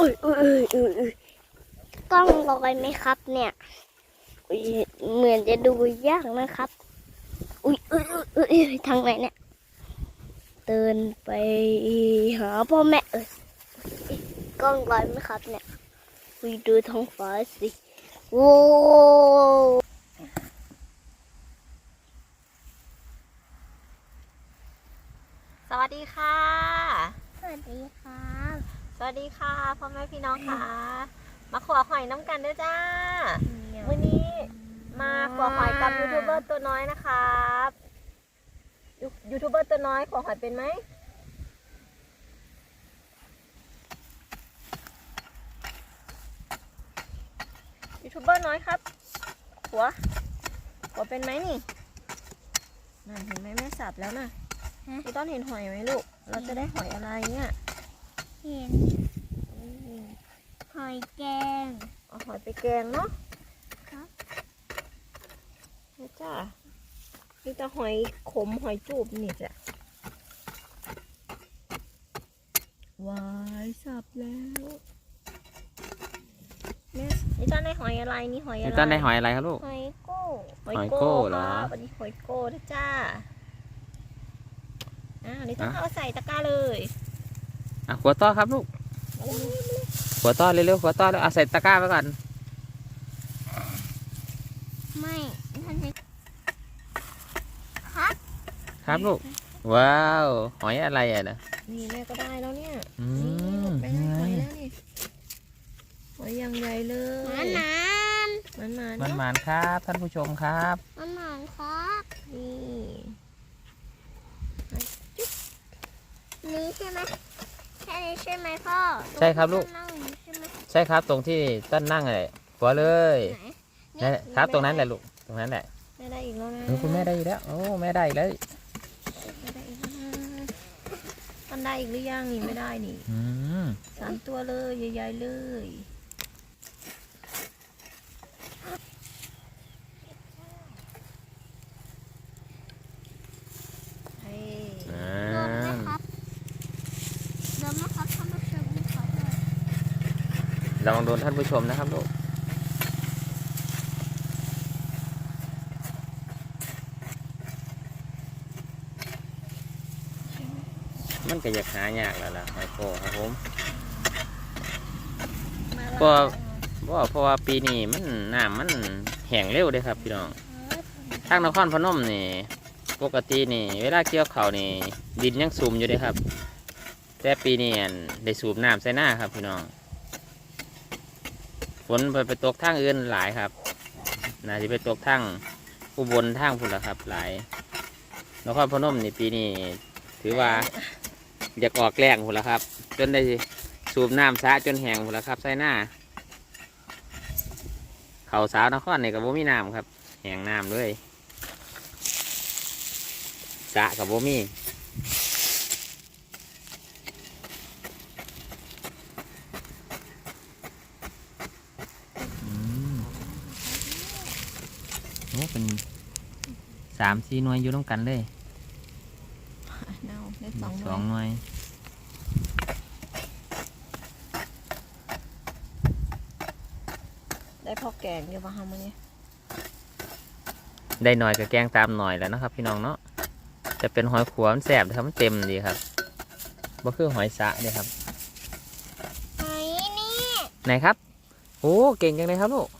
อุ้ยอุ้ยอุ้ยอุ้ยอุ้ยกล้องลอยไหมครับ เนี่ยอุ๊ยเหมือนจะดูยากนะครับอุ้ยอุ้ยอุ้ยอุ้ยอุ้ยทางไหนเนี่ยเดินไปหาพ่อแม่เอยกล้องลอยไหมครับ เนี่ยอุ้ยดูท้องฟ้าสิโว้สวัสดีค่ะ สวัสดีครับ สวัสดีค่ะพ่อแม่พี่น้องค่ะ มาขวหอยน้ำกันด้วยจ้าวันนี้มาขวหอยกับยูทูบเบอร์ตัวน้อยนะครับยูยูทูบเบอร์ตัวน้อยขวหอยเป็นไหมยูทูบเบอร์น้อยครับ หัว หัวเป็นไหมนี่น่าเห็นไหมแม่สับแล้วนะพี่ต้นเห็นหอยไหมลูก เราจะได้หอยอะไรเนี่ย เห็นหอยแกงเอาหอยไปแกงเนาะครับนี่จ้านี่จะหอยขมหอยจูบนี่จ้ะวายสับแล้วแม่นี่ต้นได้หอยอะไรนี่หอยอะไรนี่ต้นได้หอยอะไรครับลูกหอยโก้หอยหอยโก้โก้เหรอค่ะวันนี้หอยโก้นะจ้าอ่านี่ต้องอะเอาใส่ตะกร้าเลย อะหัวต้อครับลูกหัวต้อเร็วๆหัวต้อแล้วเอาใส่ตะกร้าไว้ก่อนไม่ท่านใช้ครับลูกว้าวหอยอะไรอะนะนี่แม่ก็ได้แล้วเนี่ยอืนี่มแม่ได้หอยแล้วนี่หอยยังใหญ่เลหมายนานมันมามันเนาะหมานครับ ท่านผู้ชมครับมันหมานครับนี่นี้ใช่ไหมแค่นี้ใช่ไหมพ่อใช่ครับลูก นั่งอยู่ใช่ไหมใช่ครับตรงที่ต้นนั่งอะไรหัวเลยไหนนั่นแหละครับตรงนั้นแหละลูกตรงนั้นแหละแม่ได้อีกแล้วนะเออคุณแม่ได้อีกแล้วโอ้แม่ได้อีกแล้วแม่ได้อีกแล้วนะมันได้อีกหรือยังนี่ไม่ได้นี่อืมสามตัวเลยใหญ่ๆเลย เฮ้ย อ่า โดนไหมครับโดนไหมครับท่านผู้ชมขอโทษ ระวังโดนท่านผู้ชมนะครับลูกมันก็อยากหายากแล้วล่ะหอยโคครับผมมาก็ละเพราะว่าเพราะว่าปีนี้มันน้ำมันแห้งเร็วเลยครับพี่น้องทางนครพนมนี่ ปกตินี่ เวลาเกี่ยวเขาวนี่ ดินยังสูมอยู่เลยครับ แต่ปีนี้อั่นได้สูบน้ำใส่หน้าครับพี่น้องฝ นไปไปตกทางอื่นหลายครับน่าจะไปตกทางอุบลทางพุ่นละครับ หลายนครพนมนี่ปีนี้ถือว่าอยากออกแรงพุ่นละครับ จนได้สูบน้ำสะจนแห้งพุ่นละครับใส่หน้าเขาสาวนครนี่กับบ่มีน้ำครับแห้งน้ำเลยสะกับบ่มี เป็นสามสี่หน่วยอยู่ต้องกันเลยเน่าได้สองสองหน่วยหน่วยได้พอแกงเดี๋ยวมาทำมันนี้ได้หน่อยกับแกงตามหน่อยแล้วนะครับ พี่น้องเนาะจะเป็นหอยขวมันแสบนะครับมันเต็มดีครับบ่คือหอยสระเด้ครับหอยนี่ไหนครับโอ้เก่งจังเลยครับลูกอืม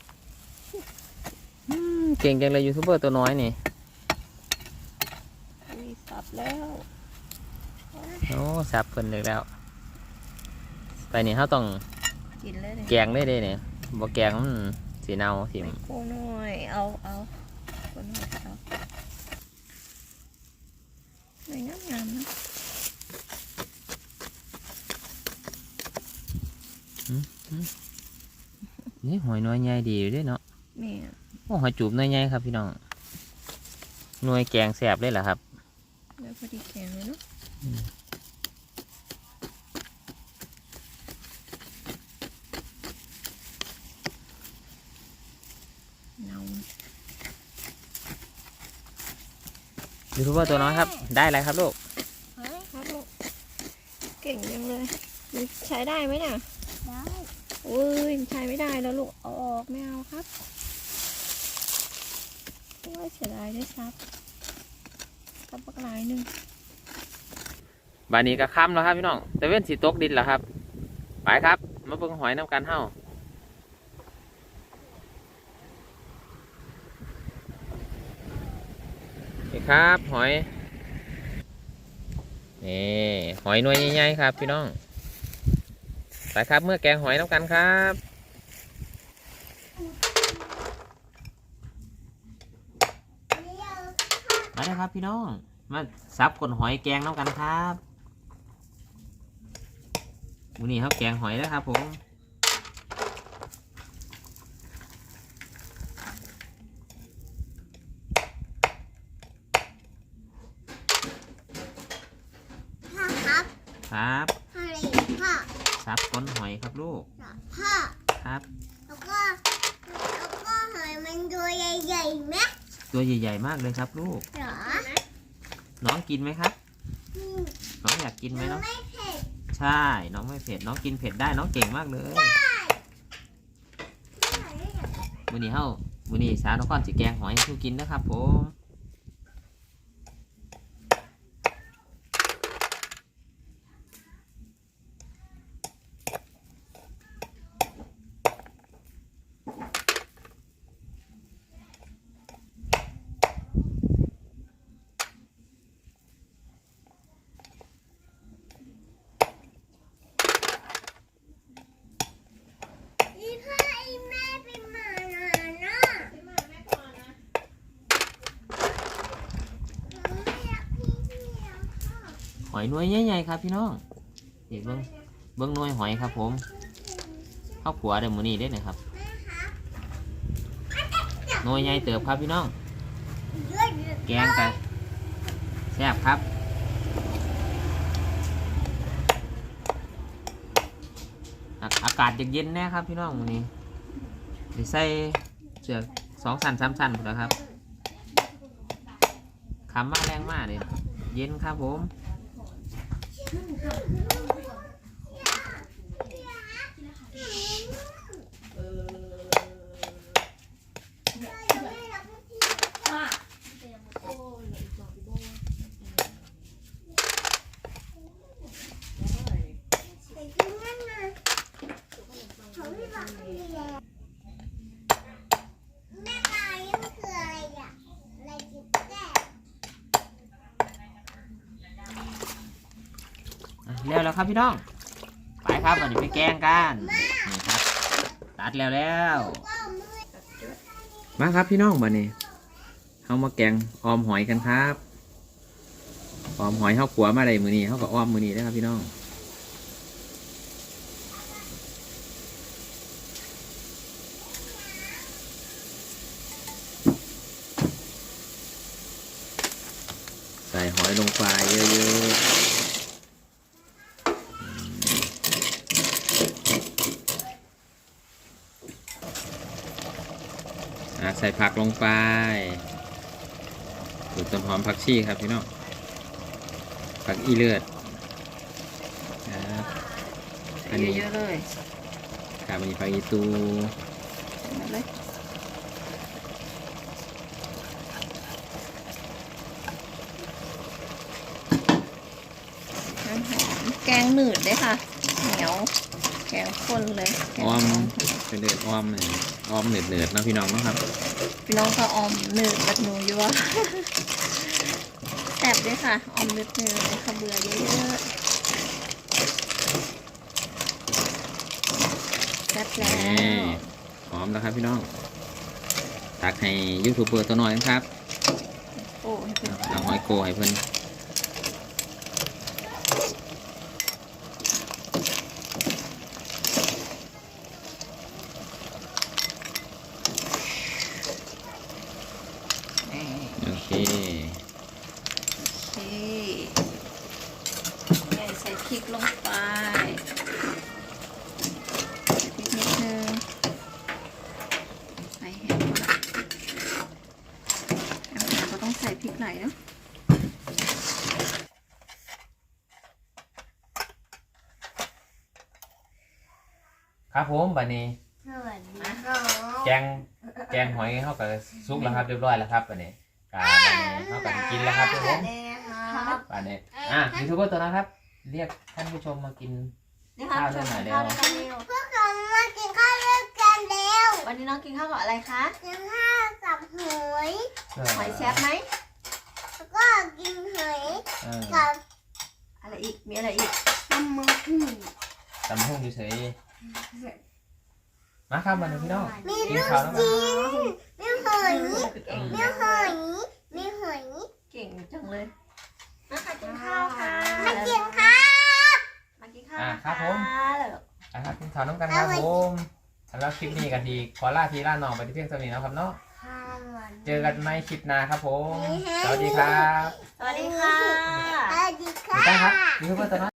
เก่งจังเลยยูทูบเบอร์ตัวน้อยนี่อุ้ยสับแล้วโอ้สับเพิ่นเลยแล้ว ไปนี่เขาต้องกินเลยเลยแกงได้เลยเนี่ยบ่แกงมันสีเน่าสิมโค้หน่อยเอาเอาคนหน่อยเอาหน่อยงามงามๆนะนี่หอยน้อยใหญ่ดีอยู่เด้วยเนาะ แม่โอ้ หอยจูบน้อยใหญ่ครับพี่น้องหน่วยแกงแสบเลยเหรอครับแล้วพอดีแกงเลยเนาะอืมเนายูทูบเบอร์ตัวน้อยครับ ได้อะไรครับลูกเฮ้ยครับลูก เก่งจังเลยมันใช้ได้ไหมเนี่ยไได้อุ้ยใช้ไม่ได้แล้วลูก เอาออกไม่เอาครับ โอ้ยเสียดายได้ซับซับปักหลายหนึ่งบานนี้ก็ค่ำแล้วครับพี่น้องแต่เว้นสีตกดินแล้วครับ ไปครับ มาเบิ่งหอยน้ำกันเฮ้านี่ครับหอย นี่หอยหน่วยใหญ่ๆครับพี่น้องไปครับเมื่อแกงหอยน้ำกันครับ มาเลยครับพี่น้อง มาซับกนหอยแกงน้ำกันครับวันนี้เขาแกงหอยแล้วครับผมพ่อครับครับพ่ออะไรพ่อซับก้นหอยครับลูกพ่อครับ แล้วก็แล้วก็หอยมันตัวใหญ่ๆไหมตัวใหญ่ ๆ มากเลยครับลูกเหรอ น้องกินไหมครับอืมน้องอยากกินไหมน้อง ไม่เผ็ดใช่ น้องไม่เผ็ด น้องกินเผ็ดได้ น้องเก่งมากเลยวันนี้เฮ้าวันนี้สาวนครสิแกงหอยให้สู้กินนะครับผม อีพ่ออีแม่เป็นหมาหนาเนาะหนูไม่รักพี่เดียวพ่อ หอยนวยใหญ่ๆครับพี่น้องนี่เบิ้งเบิ้งนวยหอยครับ ผมข้าวขัวเดี๋ยวมือนี้ได้เลยครับแม่ครับนวยใหญ่เติบครับพี่น้อง แกงกันแซ่บครับอากาศเย็นๆแน่ครับพี่น้องวันนี้ใส่เสือสองสันสามสันหมดแล้วครับคำมากแรงมากเลยเย็นครับผม Thank you. ครับพี่น้อง ไปครับวันนี้ไปแกงกันนี่ครับ ตัดแล้วแล้ว มาครับพี่น้องวันนี้เขามาแกงออมหอยกันครับ ออมหอยเขาขัวมาได้มือนี้เขาก็ออมมือนี้นะครับพี่น้อง ใส่หอยลงไปเยอะๆอะ ใส่ผักลงไปดูต้นหอมผักชีครับพี่น้อง ผักอีเลือดครับอันนี้เยอะๆเลยครับอันนี้ผักอีตูหมดเลยน้ำหอมแกงหนืดเลยค่ะ เหนียว แกงข้นเลยแกงอ้อมหอมเป็นเดือดอ้อมเลยอ้อมเนือดเนือดๆเนาะพี่น้องเนาะครับ พี่น้องก็ออมหนืดแบบหนูอยู่ว่าแซ่บด้วยค่ะออมหนืดๆเลยค่ะเบื่อเยอะๆแซ่บแล้นี่วหอมแล้วครับพี่น้อง ตักให้ยูทูบเบอร์ตัวน้อยนะครับ โอ้ยเป็นเอาหอยโกให้เพิ่น แหม่ โอ เคโอเคใส่ใส่พริกลงไปใส่พริกนิดนึงใส่แห้งก่อนอาหารก็ต้องใส่พริกหลายเนาะครับผมบัดนี้ สวัสดีครับ แกงแกงหอยเขาก็ซุกแล้วครับเรียบร้อยแล้วครับบัดนี้ กาบัดนี้เขาก็กินแล้วครับทุกคนครับบัดนี้อะยูทูบเบอร์ตัวนั้นครับ เรียกท่านผู้ชมมากิน นี่ค่ะข้าวชเรื่วอนงไหนกินเดี๋ยวข้าวด้วยกันเร็วพวกเรามากินข้าวด้วยกันแล้ววันนี้น้องกินข้าวกับอะไรคะกินข้าวกับหอยหอยแชฟไหมแล้วก็กินหอยเออกับอะไรอีกมีอะไรอีกน้ำมันกุ้งตำหุ่งเฉยๆ มาครับมาหนึ่งพี่น้องมีกินลูกข้าวแล้วกันชิ้นมีหอยเก่งมีหอยมีหอยเก่งจังเลยมาค่ะกินข้าวค่ะมากินข้าวมากินข้าวอะนะะครับผมแล้วนะครับกินข้าวน้ำกันครับผมสำหรับคลิปนี้กันทีขอลาทีล่าน้องไปที่เพียงเท่านี้นะครับเนาะข้าวหวานเจอกันในคลิปหน้าครับผมสวัสดีครับสวัสดีค่ะสวัสดีถูกต้องครับค่ะยูทูบเบอร์ตัวนั้น